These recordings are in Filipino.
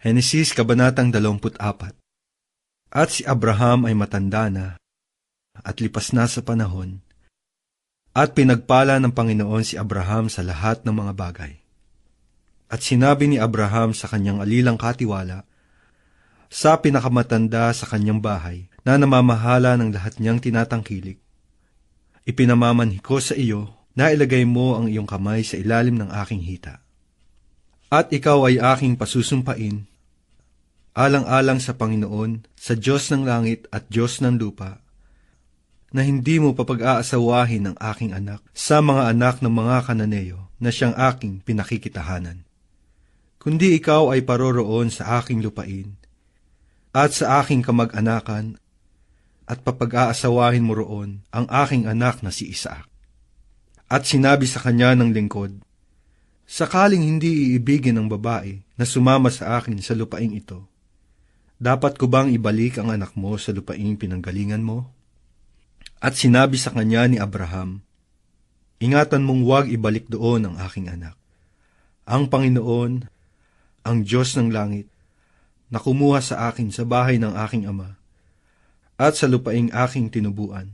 Henesis Kabanatang 24 At si Abraham ay matanda na, at lipas na sa panahon, at pinagpala ng Panginoon si Abraham sa lahat ng mga bagay. At sinabi ni Abraham sa kanyang alilang katiwala, sa pinakamatanda sa kanyang bahay, na namamahala ng lahat niyang tinatangkilik, ipinamamanhi ko sa iyo na ilagay mo ang iyong kamay sa ilalim ng aking hita. At ikaw ay aking pasusumpain alang-alang sa Panginoon, sa Diyos ng langit at Diyos ng lupa, na hindi mo papag-aasawahin ang aking anak sa mga anak ng mga kananeyo na siyang aking pinakikitahanan. Kundi ikaw ay paroroon sa aking lupain at sa aking kamag-anakan at papag-aasawahin mo roon ang aking anak na si Isaac. At sinabi sa kanya ng lingkod, Sakaling hindi iibigin ng babae na sumama sa akin sa lupaing ito, dapat ko bang ibalik ang anak mo sa lupaing pinanggalingan mo? At sinabi sa kanya ni Abraham, Ingatan mong huwag ibalik doon ang aking anak. Ang Panginoon, ang Diyos ng langit, na kumuha sa akin sa bahay ng aking ama, at sa lupaing aking tinubuan,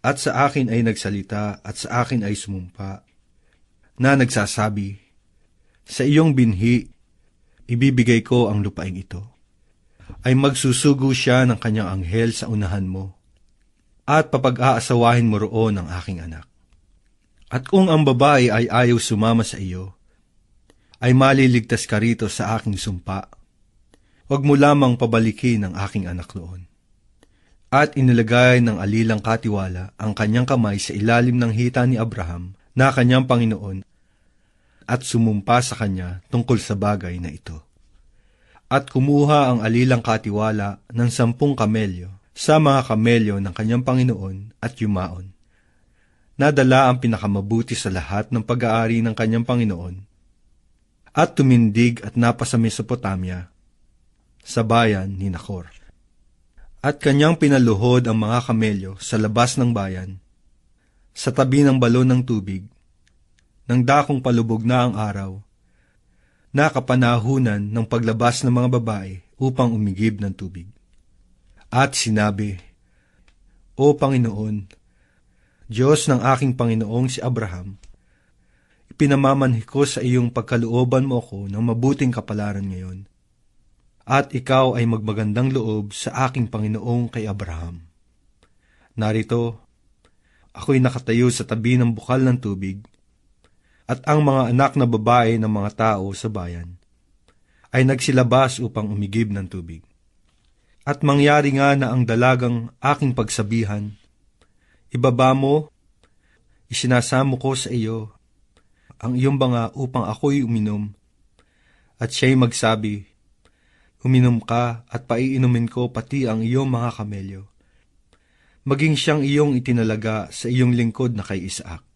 at sa akin ay nagsalita at sa akin ay sumumpa, na nagsasabi, Sa iyong binhi, ibibigay ko ang lupaing ito ay magsusugo siya ng kanyang anghel sa unahan mo, at papag-aasawahin mo roon ang aking anak. At kung ang babae ay ayaw sumama sa iyo, ay maliligtas ka rito sa aking sumpa. Huwag mo lamang pabalikin ang aking anak noon. At inilagay ng alilang katiwala ang kanyang kamay sa ilalim ng hita ni Abraham na kanyang Panginoon at sumumpa sa kanya tungkol sa bagay na ito at kumuha ang alilang katiwala ng sampung kamelyo sa mga kamelyo ng kanyang Panginoon at yumaon. Nadala ang pinakamabuti sa lahat ng pag-aari ng kanyang Panginoon at tumindig at napa sa Mesopotamia sa bayan ni Nakor. At kanyang pinaluhod ang mga kamelyo sa labas ng bayan, sa tabi ng balon ng tubig, nang dakong palubog na ang araw, na kapanahunan ng paglabas ng mga babae upang umigib ng tubig. At sinabi, O Panginoon, Diyos ng aking Panginoong si Abraham, ipinamamanhi ko sa iyong pagkalooban mo ako ng mabuting kapalaran ngayon, at ikaw ay magmagandang loob sa aking Panginoong kay Abraham. Narito, ako'y nakatayo sa tabi ng bukal ng tubig, at ang mga anak na babae ng mga tao sa bayan ay nagsilabas upang umigib ng tubig. At mangyari nga na ang dalagang aking pagsabihan, ibaba mo, isinasamo ko sa iyo ang iyong banga upang ako'y uminom, at siya'y magsabi, Uminom ka at paiinumin ko pati ang iyong mga kamelyo. Maging siyang iyong itinalaga sa iyong lingkod na kay Isaac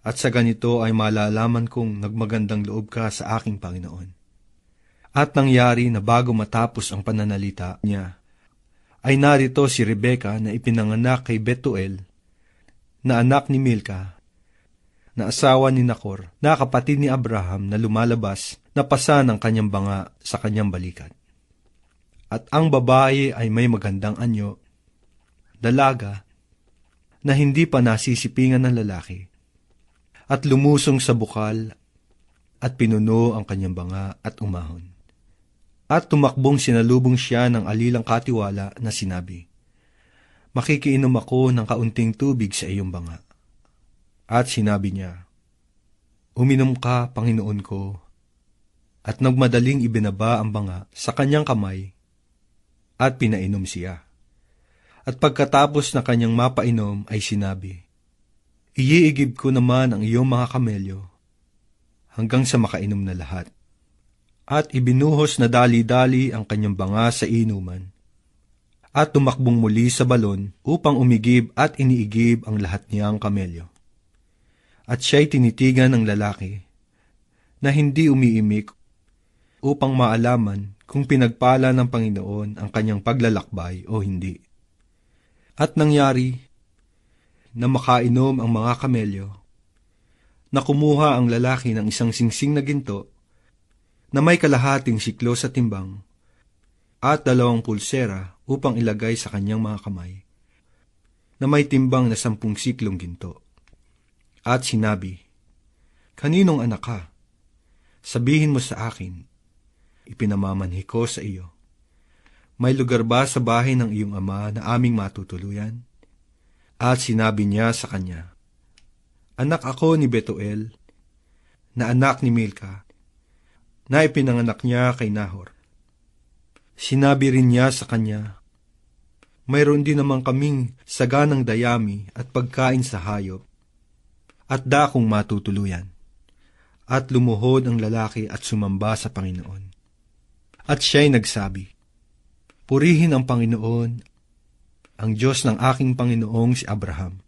at sa ganito ay malalaman kong nagmagandang loob ka sa aking Panginoon. At nangyari na bago matapos ang pananalita niya, ay narito si Rebeka na ipinanganak kay Betuel, na anak ni Milka, na asawa ni Nakor, na kapatid ni Abraham na lumalabas na pasa ng kanyang banga sa kanyang balikat. At ang babae ay may magandang anyo, dalaga, na hindi pa nasisipingan ng lalaki, at lumusong sa bukal at pinuno ang kanyang banga at umahon. At tumakbong sinalubong siya ng alilang katiwala na sinabi, Makikiinom ako ng kaunting tubig sa iyong banga. At sinabi niya, Uminom ka, Panginoon ko, at nagmadaling ibinaba ang banga sa kanyang kamay, at pinainom siya. At pagkatapos na kanyang mapainom ay sinabi, Iiigib ko naman ang iyong mga kamelyo hanggang sa makainom na lahat. At ibinuhos na dali-dali ang kanyang banga sa inuman. At tumakbong muli sa balon upang umigib at iniigib ang lahat niyang kamelyo. At siya'y tinitigan ng lalaki na hindi umiimik upang maalaman kung pinagpala ng Panginoon ang kanyang paglalakbay o hindi. At nangyari na makainom ang mga kamelyo, na kumuha ang lalaki ng isang singsing na ginto, na may kalahating siklo sa timbang at dalawang pulsera upang ilagay sa kanyang mga kamay na may timbang na sampung siklong ginto. At sinabi, Kaninong anak ka? Sabihin mo sa akin, ipinamamanhi ko sa iyo. May lugar ba sa bahay ng iyong ama na aming matutuluyan? At sinabi niya sa kanya, Anak ako ni Betuel, na anak ni Milka, na ipinanganak niya kay Nahor. Sinabi rin niya sa kanya, mayroon din naman kaming saganang dayami at pagkain sa hayop, at dakong matutuluyan. At lumuhod ang lalaki at sumamba sa Panginoon. At siya'y nagsabi, Purihin ang Panginoon, ang Diyos ng aking Panginoong si Abraham,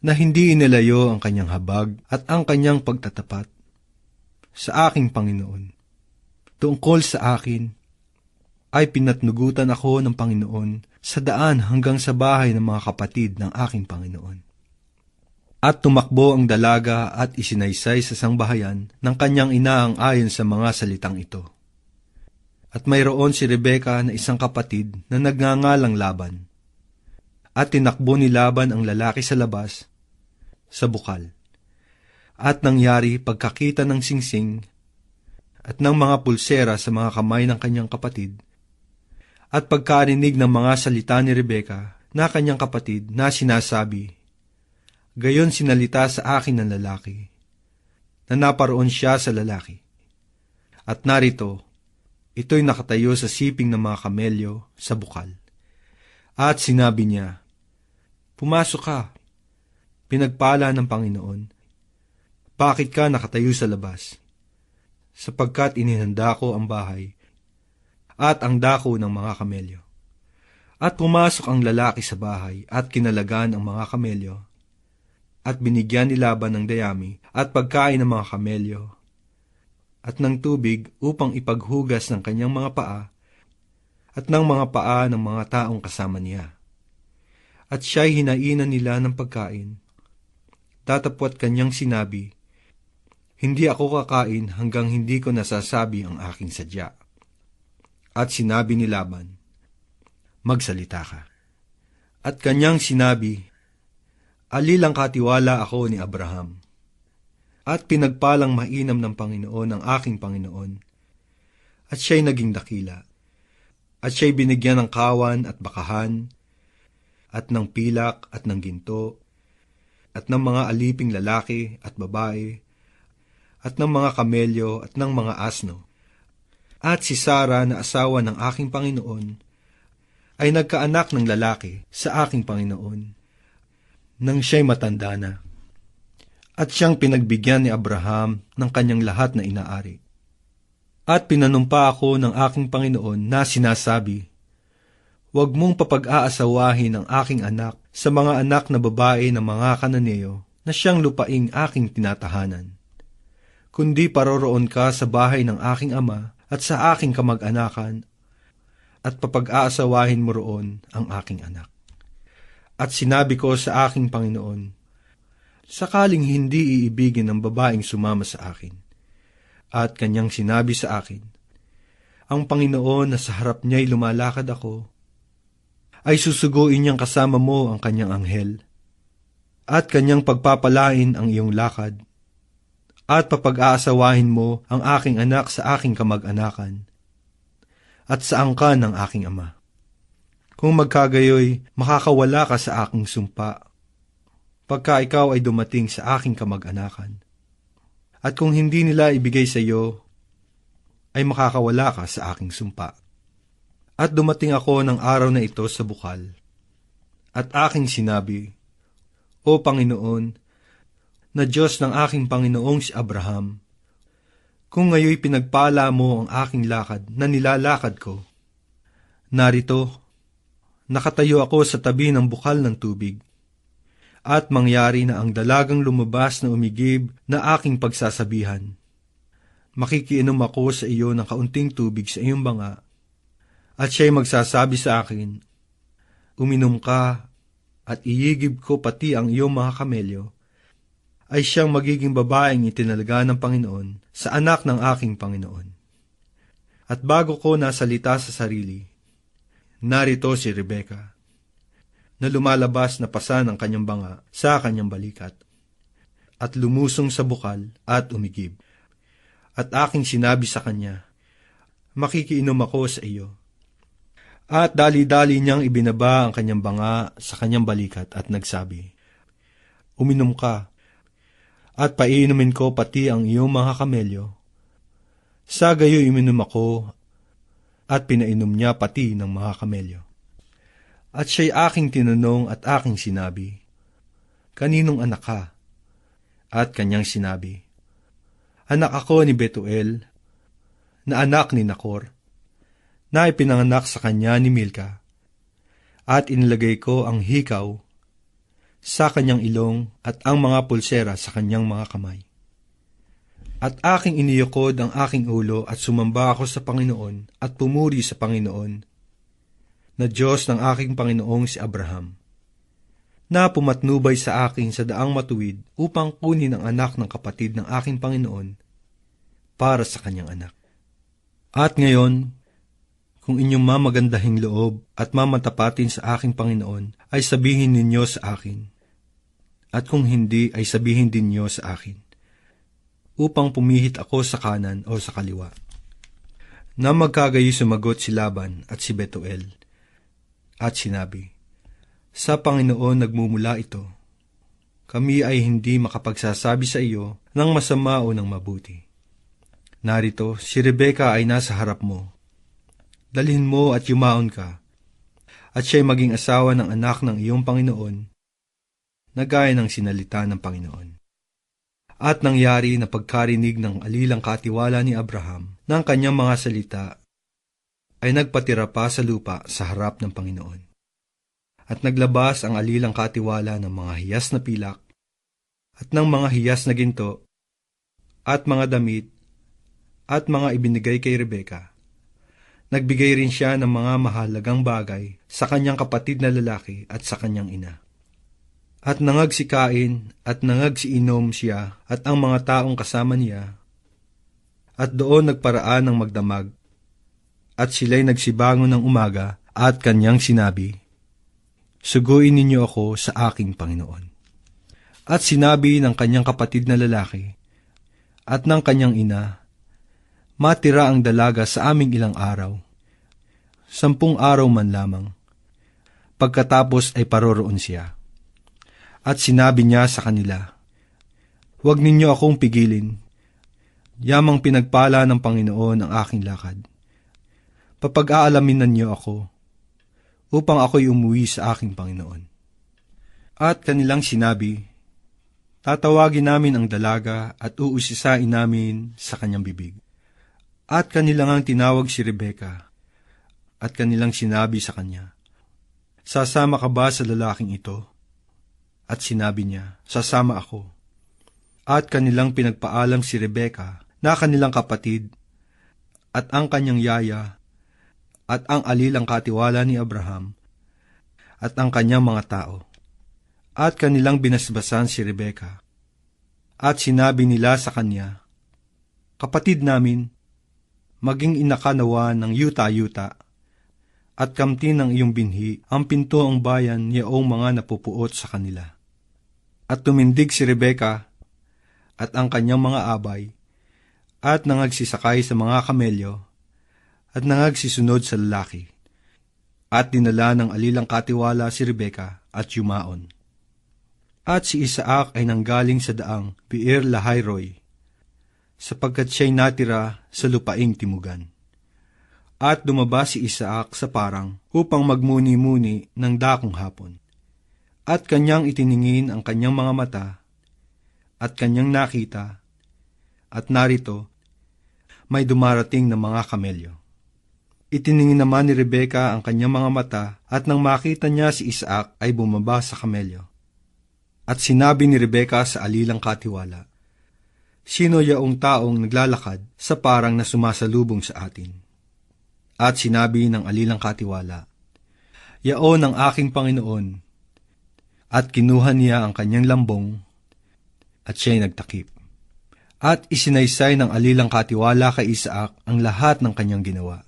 na hindi inilayo ang kanyang habag at ang kanyang pagtatapat sa aking Panginoon. Tungkol sa akin, ay pinatnugutan ako ng Panginoon sa daan hanggang sa bahay ng mga kapatid ng aking Panginoon. At tumakbo ang dalaga at isinaysay sa sangbahayan ng kanyang ina ang ayon sa mga salitang ito. At mayroon si Rebeka na isang kapatid na nagngangalang Laban. At tinakbo ni Laban ang lalaki sa labas, sa bukal. At nangyari pagkakita ng singsing at ng mga pulsera sa mga kamay ng kanyang kapatid, at pagkarinig ng mga salita ni Rebeka na kanyang kapatid na sinasabi, Gayon sinalita sa akin ng lalaki, na naparoon siya sa lalaki. At narito, ito'y nakatayo sa siping ng mga kamelyo sa bukal. At sinabi niya, Pumasok ka, pinagpala ng Panginoon. Bakit ka nakatayo sa labas? Sapagkat inihanda ko ang bahay at ang dako ng mga kamelyo. At pumasok ang lalaki sa bahay at kinalagan ang mga kamelyo. At binigyan ni Laban ng dayami at pagkain ng mga kamelyo at ng tubig upang ipaghugas ng kanyang mga paa at ng mga paa ng mga taong kasama niya. At siya'y hinainan nila ng pagkain. Tatapwat kanyang sinabi, Hindi ako kakain hanggang hindi ko nasasabi ang aking sadya. At sinabi ni Laban, Magsalita ka. At kanyang sinabi, Alilang katiwala ako ni Abraham. At pinagpalang mainam ng Panginoon ang aking Panginoon. At siya'y naging dakila. At siya'y binigyan ng kawan at bakahan, at ng pilak at ng ginto, at ng mga aliping lalaki at babae, at ng mga kamelyo at ng mga asno at si Sara na asawa ng aking Panginoon ay nagkaanak ng lalaki sa aking Panginoon nang siya'y matanda na. At siyang pinagbigyan ni Abraham ng kanyang lahat na inaari. At pinanumpa ako ng aking Panginoon na sinasabi, Huwag mong papag-aasawahin ang aking anak sa mga anak na babae ng mga kananeo na siyang lupaing aking tinatahanan. Kundi paroroon ka sa bahay ng aking ama at sa aking kamag-anakan, at papag-aasawahin mo roon ang aking anak. At sinabi ko sa aking Panginoon, sakaling hindi iibigin ng babaeng sumama sa akin. At kanyang sinabi sa akin, ang Panginoon na sa harap niya'y lumalakad ako, ay susuguin niyang kasama mo ang kanyang anghel, at kanyang pagpapalain ang iyong lakad, at papag-aasawahin mo ang aking anak sa aking kamag-anakan, at sa angkan ng aking ama. Kung magkagayoy, makakawala ka sa aking sumpa, pagka ikaw ay dumating sa aking kamag-anakan. At kung hindi nila ibigay sa iyo, ay makakawala ka sa aking sumpa. At dumating ako ng araw na ito sa bukal, at aking sinabi, O Panginoon, na Diyos ng aking Panginoong si Abraham, kung ngayoy pinagpala mo ang aking lakad na nilalakad ko, narito, nakatayo ako sa tabi ng bukal ng tubig, at mangyari na ang dalagang lumabas na umigib na aking pagsasabihan. Makikiinom ako sa iyo ng kaunting tubig sa iyong banga, at siya'y magsasabi sa akin, Uminom ka, at iyigib ko pati ang iyong mga kamelyo, ay siyang magiging babaeng itinalaga ng Panginoon sa anak ng aking Panginoon. At bago ko nasalita sa sarili, narito si Rebecca, na lumalabas na pasa ng kanyang banga sa kanyang balikat, at lumusong sa bukal at umigib. At aking sinabi sa kanya, makikiinom ako sa iyo. At dali-dali niyang ibinaba ang kanyang banga sa kanyang balikat at nagsabi, Uminom ka, at paiinumin ko pati ang iyong mga kamelyo sa gayo iminom ako at pinainom niya pati ng mga kamelyo. At siya'y aking tinanong at aking sinabi, Kaninong anak ka? At kanyang sinabi, Anak ako ni Betuel, na anak ni Nakor, na ipinanganak sa kanya ni Milka, at inilagay ko ang hikaw sa kanyang ilong at ang mga pulsera sa kanyang mga kamay. At aking iniyukod ang aking ulo at sumamba ako sa Panginoon at pumuri sa Panginoon, na Diyos ng aking Panginoong si Abraham, na pumatnubay sa akin sa daang matuwid upang kunin ang anak ng kapatid ng aking Panginoon para sa kanyang anak. At ngayon, kung inyong mamagandahing loob at mamatapatin sa aking Panginoon, ay sabihin ninyo sa akin. At kung hindi, ay sabihin din niyo sa akin upang pumihit ako sa kanan o sa kaliwa. Na magkagayi sumagot si Laban at si Betuel. At sinabi, Sa Panginoon nagmumula ito. Kami ay hindi makapagsasabi sa iyo ng masama o ng mabuti. Narito, si Rebeka ay nasa harap mo. Dalhin mo at yumaon ka, at siya'y maging asawa ng anak ng iyong Panginoon, na gaya ng sinalita ng Panginoon. At nangyari na pagkarinig ng alilang katiwala ni Abraham ng kanyang mga salita, ay nagpatira pa sa lupa sa harap ng Panginoon. At naglabas ang alilang katiwala ng mga hiyas na pilak, at ng mga hiyas na ginto, at mga damit, at mga ibinigay kay Rebeka. Nagbigay rin siya ng mga mahalagang bagay sa kanyang kapatid na lalaki at sa kanyang ina. At nangagsikain at nangagsiinom siya at ang mga taong kasama niya. At doon nagparaan ng magdamag. At sila'y nagsibangon ng umaga at kanyang sinabi, Suguin ninyo ako sa aking Panginoon. At sinabi ng kanyang kapatid na lalaki at ng kanyang ina, Matira ang dalaga sa aming ilang araw, sampung araw man lamang. Pagkatapos ay paroroon siya. At sinabi niya sa kanila, Huwag ninyo akong pigilin. Yamang pinagpala ng Panginoon ang aking lakad. Papag-aalamin niyo ako, upang ako'y umuwi sa aking Panginoon. At kanilang sinabi, Tatawagin namin ang dalaga at uusisain namin sa kanyang bibig. At kanilang ang tinawag si Rebeka, at kanilang sinabi sa kanya, Sasama ka ba sa lalaking ito? At sinabi niya, sasama ako. At kanilang pinagpaalam si Rebeka na kanilang kapatid at ang kanyang yaya at ang alilang katiwala ni Abraham at ang kanyang mga tao. At kanilang binasbasan si Rebeka. At sinabi nila sa kanya, Kapatid namin, maging inakanawa ng yuta-yuta, at kamti ng iyong binhi ang pinto ang bayan niyaong mga napupuot sa kanila. At tumindig si Rebeka at ang kanyang mga abay, at nangagsisakay sa mga kamelyo, at nangagsisunod sa lalaki. At dinala ng alilang katiwala si Rebeka at yumaon. At si Isaac ay nanggaling sa daang Pier Lahayroy, sapagkat siya'y natira sa lupaing timugan. At dumaba si Isaac sa parang upang magmuni-muni ng dakong hapon at kanyang itiningin ang kanyang mga mata, at kanyang nakita, at narito, may dumarating na mga kamelyo. Itiningin naman ni Rebeka ang kanyang mga mata, at nang makita niya si Isaac ay bumaba sa kamelyo. At sinabi ni Rebeka sa alilang katiwala, sino yaong taong naglalakad sa parang na sumasalubong sa atin. At sinabi ng alilang katiwala, Yaon ang aking Panginoon, at kinuha niya ang kanyang lambong, at siya'y nagtakip. At isinaysay ng alilang katiwala kay Isaac ang lahat ng kanyang ginawa.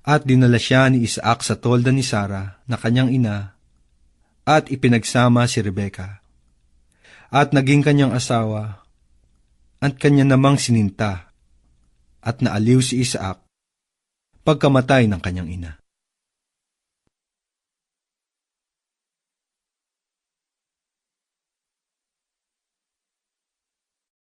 At dinala siya ni Isaac sa tolda ni Sarah na kanyang ina, at ipinagsama si Rebeka. At naging kanyang asawa at kanya namang sininta at naaliw si Isaac pagkamatay ng kanyang ina.